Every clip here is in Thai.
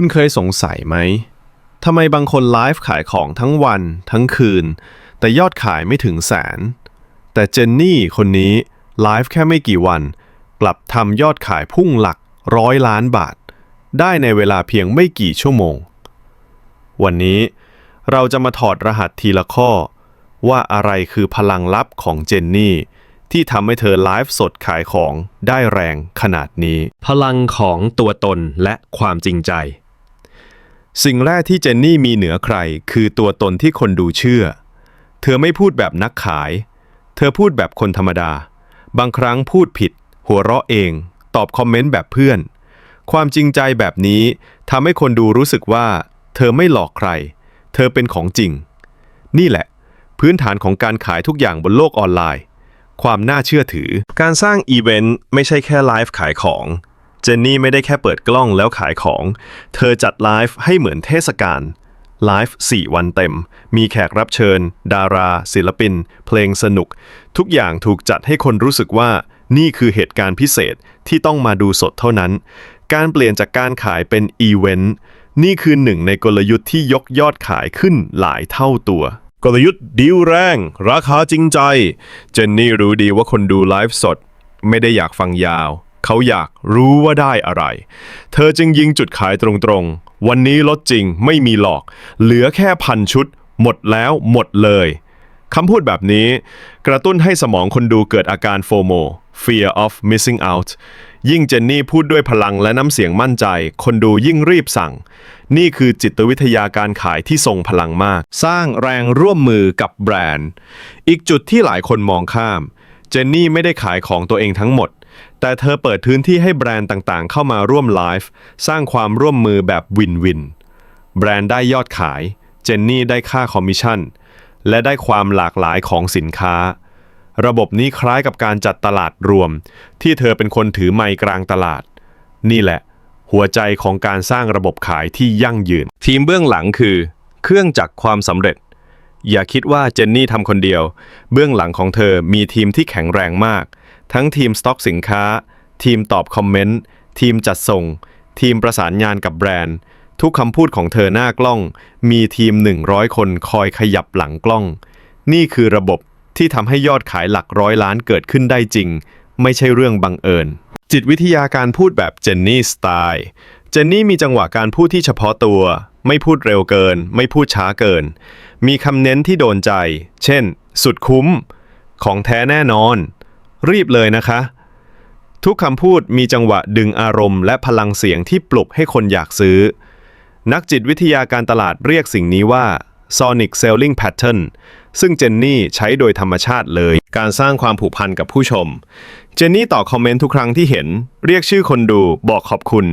คุณเคยสงสัยไหมทำไมบางคนไลฟ์ขายของทั้งวันทั้งคืน แต่ยอดขายไม่ถึงแสน แต่เจนนี่คนนี้ไลฟ์แค่ไม่กี่วัน กลับทำยอดขายพุ่งหลักร้อยล้านบาท ได้ในเวลาเพียงไม่กี่ชั่วโมง วันนี้เราจะมาถอดรหัสทีละข้อ ว่าอะไรคือพลังลับของเจนนี่ ที่ทำให้เธอไลฟ์สดขายของได้แรงขนาดนี้ พลังของตัวตนและความจริงใจ สิ่งแรกที่เจนนี่มีเหนือใคร คือตัวตนที่คนดูเชื่อ เธอไม่พูดแบบนักขาย เธอพูดแบบคนธรรมดา บางครั้งพูดผิด หัวเราะเอง ตอบคอมเมนต์แบบเพื่อน ความจริงใจแบบนี้ทำให้คนดูรู้สึกว่า เธอไม่หลอกใคร เธอเป็นของจริง นี่แหละ พื้นฐานของการขายทุกอย่างบนโลกออนไลน์ ความน่าเชื่อถือ การสร้างอีเวนต์ไม่ใช่แค่ไลฟ์ขายของ เจนนี่ไม่ได้แค่เปิดกล้องแล้วขายของ เธอจัดไลฟ์ให้เหมือนเทศกาลไลฟ์4วันเต็ม มีแขกรับเชิญ ดารา ศิลปิน เพลงสนุก ทุกอย่างถูกจัดให้คนรู้สึกว่า นี่คือเหตุการณ์พิเศษที่ต้องมาดูสดเท่านั้น การเปลี่ยนจากการขายเป็นอีเวนต์นี่คือหนึ่งในกลยุทธ์ที่ยกยอดขายขึ้นหลายเท่าตัว กลยุทธ์ดีลแรง ราคาจริงใจ เจนนี่รู้ดีว่าคนดูไลฟ์สด ไม่ได้อยากฟังยาว เขาอยากรู้ว่าได้อะไร เธอจึงยิงจุดขายตรงๆ วันนี้ลดจริงไม่มีหลอก เหลือแค่พันชุด หมดแล้วหมดเลยคำพูดแบบนี้ กระตุ้นให้สมองคนดูเกิดอาการโฟโม fear of missing out ยิ่งเจนนี่พูดด้วยพลังและน้ำเสียงมั่นใจ คนดูยิ่งรีบสั่ง นี่คือจิตวิทยาการขายที่ทรงพลังมาก สร้างแรงร่วมมือกับแบรนด์ อีกจุดที่หลายคนมองข้าม เจนนี่ไม่ได้ขายของตัวเองทั้งหมด แต่เธอเปิดพื้นที่ให้แบรนด์ต่างๆ เข้ามาร่วมไลฟ์สร้างความร่วมมือแบบวินวิน แบรนด์ได้ยอดขาย เจนนี่ได้ค่าคอมมิชชั่น และได้ความหลากหลายของสินค้า ระบบนี้คล้ายกับการจัดตลาดรวม ที่เธอเป็นคนถือไมค์กลางตลาด นี่แหละ หัวใจของการสร้างระบบขายที่ยั่งยืน ทีมเบื้องหลังคือ เครื่องจักรความสำเร็จ อย่าคิดว่าเจนนี่ทำคนเดียว เบื้องหลังของเธอมีทีมที่แข็งแรงมาก ทั้งทีมสต็อกสินค้า ทีมตอบคอมเมนต์ ทีมจัดส่ง ทีมประสานงานกับแบรนด์ ทุกคำพูดของเธอหน้ากล้อง มีทีม 100 คนคอยขยับหลังกล้อง นี่คือระบบที่ทำให้ยอดขายหลักร้อยล้านเกิดขึ้นได้จริง ไม่ใช่เรื่องบังเอิญ จิตวิทยาการพูดแบบเจนนี่สไตล์ เจนนี่มีจังหวะการพูดที่เฉพาะตัว ไม่พูดเร็วเกิน ไม่พูดช้าเกิน มีคำเน้นที่โดนใจ เช่น สุดคุ้ม ของแท้แน่นอน รีบเลยนะคะ ทุกคำพูดมีจังหวะดึงอารมณ์และพลังเสียงที่ปลุกให้คนอยากซื้อ นักจิตวิทยาการตลาดเรียกสิ่งนี้ว่า Sonic Selling Pattern ซึ่งเจนนี่ใช้โดยธรรมชาติเลย การสร้างความผูกพันกับผู้ชม เจนนี่ตอบคอมเมนต์ทุกครั้งที่เห็น เรียกชื่อคนดูบอกขอบคุณ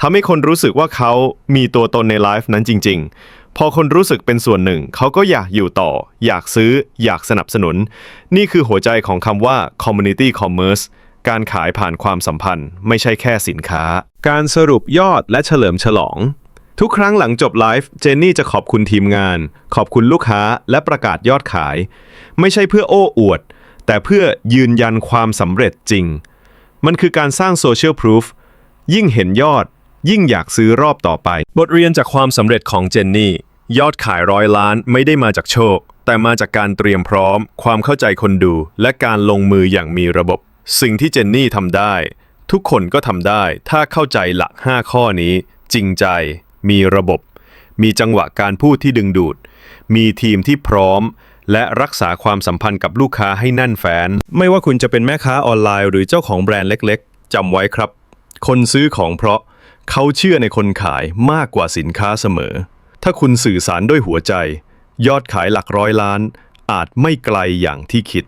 ทำให้คนรู้สึกว่าเขามีตัวตนในไลฟ์นั้นจริง ๆ พอคนรู้สึกเป็นส่วนหนึ่ง เขาก็อยากอยู่ต่อ อยากซื้อ อยากสนับสนุน นี่คือหัวใจของคำว่า community commerce การขายผ่านความสัมพันธ์ ไม่ใช่แค่สินค้า การสรุปยอดและเฉลิมฉลอง ทุกครั้งหลังจบไลฟ์เจนนี่จะขอบคุณทีมงาน ขอบคุณลูกค้าและประกาศยอดขาย ไม่ใช่เพื่อโอ้อวด แต่เพื่อยืนยันความสำเร็จจริง มันคือการสร้างโซเชียลพ o ูฟยิ่งเห็นยอด ยิ่งอยากซื้อรอบต่อไป บทเรียนจากความสำเร็จของเจนนี่ ยอดขายร้อยล้านไม่ได้มาจากโชค แต่มาจากการเตรียมพร้อม ความเข้าใจคนดู และการลงมืออย่างมีระบบ สิ่งที่เจนนี่ทำได้ ทุกคนก็ทำได้ ถ้าเข้าใจหลัก 5 ข้อนี้ จริงใจ มีระบบ มีจังหวะการพูดที่ดึงดูด มีทีมที่พร้อม และรักษาความสัมพันธ์กับลูกค้าให้แน่นแฟ้นไม่ว่าคุณจะเป็นแม่ค้าออนไลน์ หรือเจ้าของแบรนด์เล็กๆจำไว้ครับ คนซื้อของเพราะเขาเชื่อในคนขายมากกว่าสินค้าเสมอ ถ้าคุณสื่อสารด้วยหัวใจ ยอดขายหลักร้อยล้าน อาจไม่ไกลอย่างที่คิด